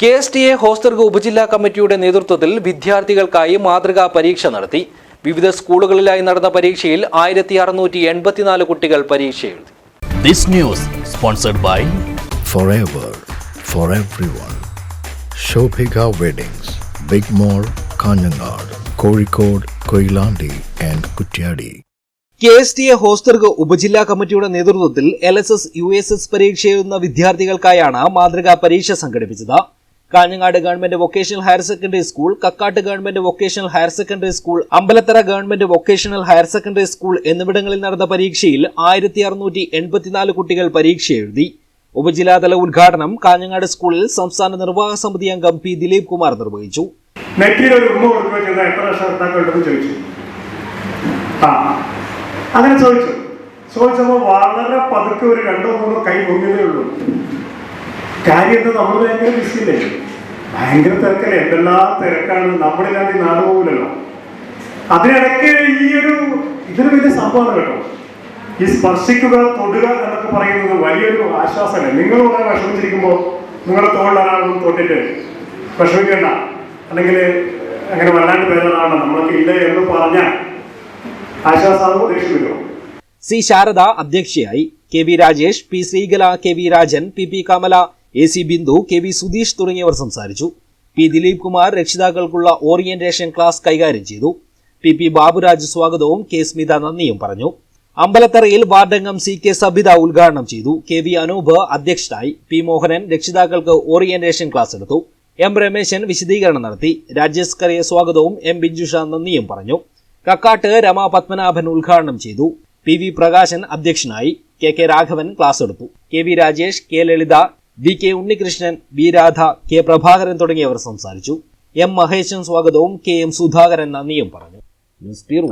K S T A Hosdurg ഉപജില്ലാ കമ്മിറ്റിയുടെ നേതൃത്വത്തിൽ വിദ്യാർത്ഥികൾക്കായി മാതൃകാ പരീക്ഷ നടത്തി. വിവിധ സ്കൂളുകളിലായി നടന്ന പരീക്ഷയിൽ ആയിരത്തി അറുന്നൂറ്റി എൺപത്തിനാല് കുട്ടികൾ പരീക്ഷ എഴുതി. This news sponsored by forever for everyone. Shobhika Weddings, big mall Kanhangad Kozhikode Koilandi and Kuttiadi K S T A Hosdurg ഉപജില്ലാ കമ്മിറ്റിയുടെ നേതൃത്വത്തിൽ L S S U S S പരീക്ഷ എഴുതുന്ന വിദ്യാർത്ഥികൾക്കായാണ് മാതൃകാ പരീക്ഷ സംഘടിപ്പിച്ചത്. Kanhangad government vocational higher secondary school Kakkat government vocational higher secondary school Ambalathara government vocational higher secondary school എന്നിവിടങ്ങളിൽ നടന്ന പരീക്ഷയിൽ ആയിരത്തി അറുന്നൂറ്റി എൺപത്തിനാല് കുട്ടികൾ പരീക്ഷ എഴുതി. ഉപജില്ലാതല ഉദ്ഘാടനം കാഞ്ഞങ്ങാട് സ്കൂളിൽ സംസ്ഥാന നിർവാഹക സമിതി അംഗം പി ദിലീപ് കുമാർ നിർവഹിച്ചു. അങ്ങനെ ചോദിച്ചു. ചോദിച്ചപ്പോൾ വളരെ പതുക്കെ ഒരു രണ്ടോ മൂന്നോ കൈ പൊങ്ങിയതേ ഉള്ളൂ. കാര്യം എന്താ നമ്മൾ ഭയങ്കര ബിസിയില്ലേ? ഭയങ്കര തിരക്കല്ലേ? എന്തെല്ലാം തിരക്കാണ്? നമ്മളില്ലാതെ നാട് പോകില്ലല്ലോ അതിനിടയ്ക്ക് ഈ ഒരു ഇതൊരു വലിയ സംഭവമാണ് കേട്ടോ. ഈ സ്പർശിക്കുക തൊടുക എന്നൊക്കെ പറയുന്നത് വലിയൊരു ആശ്വാസമല്ലേ? നിങ്ങൾ വളരെ വിഷമിച്ചിരിക്കുമ്പോൾ നിങ്ങളുടെ തോളിൽ തൊട്ടിട്ട് വിഷമിക്കേണ്ട. അല്ലെങ്കിൽ അങ്ങനെ വല്ലാണ്ട് പേരാണ് നമ്മളൊക്കെ ഇല്ല എന്ന് പറഞ്ഞാൽ ആശ്വാസം ദേഷ്യം സി ശാരദ അധ്യക്ഷയായി. K V Rajesh P Sreekala K V Rajan P P Kamala A C Bindu K V Sudheesh തുടങ്ങിയവർ സംസാരിച്ചു. പി ദിലീപ് കുമാർ രക്ഷിതാക്കൾക്കുള്ള ഓറിയന്റേഷൻ ക്ലാസ് കൈകാര്യം ചെയ്തു. പി പി ബാബുരാജ് സ്വാഗതവും കെ സ്മിത നന്ദിയും പറഞ്ഞു. അമ്പലത്തറയിൽ വാർഡംഗം സി കെ സബിത ഉദ്ഘാടനം ചെയ്തു. കെ വി അനൂപ് അധ്യക്ഷനായി. പി മോഹനൻ രക്ഷിതാക്കൾക്ക് ഓറിയന്റേഷൻ ക്ലാസ് എടുത്തു. എം രമേശൻ വിശദീകരണം നടത്തി. രാജേഷ് കറിയ സ്വാഗതവും എം ബിഞ്ചുഷ നന്ദിയും പറഞ്ഞു. കക്കാട്ട് രമ പത്മനാഭൻ ഉദ്ഘാടനം ചെയ്തു. പി വി പ്രകാശൻ അധ്യക്ഷനായി. കെ കെ രാഘവൻ ക്ലാസ് എടുത്തു. K V Rajesh K Lalitha V K Unnikrishnan V Radha K Prabhakaran തുടങ്ങിയവർ സംസാരിച്ചു. എം മഹേശൻ സ്വാഗതവും കെ എം സുധാകരൻ നന്ദിയും പറഞ്ഞു. News bureau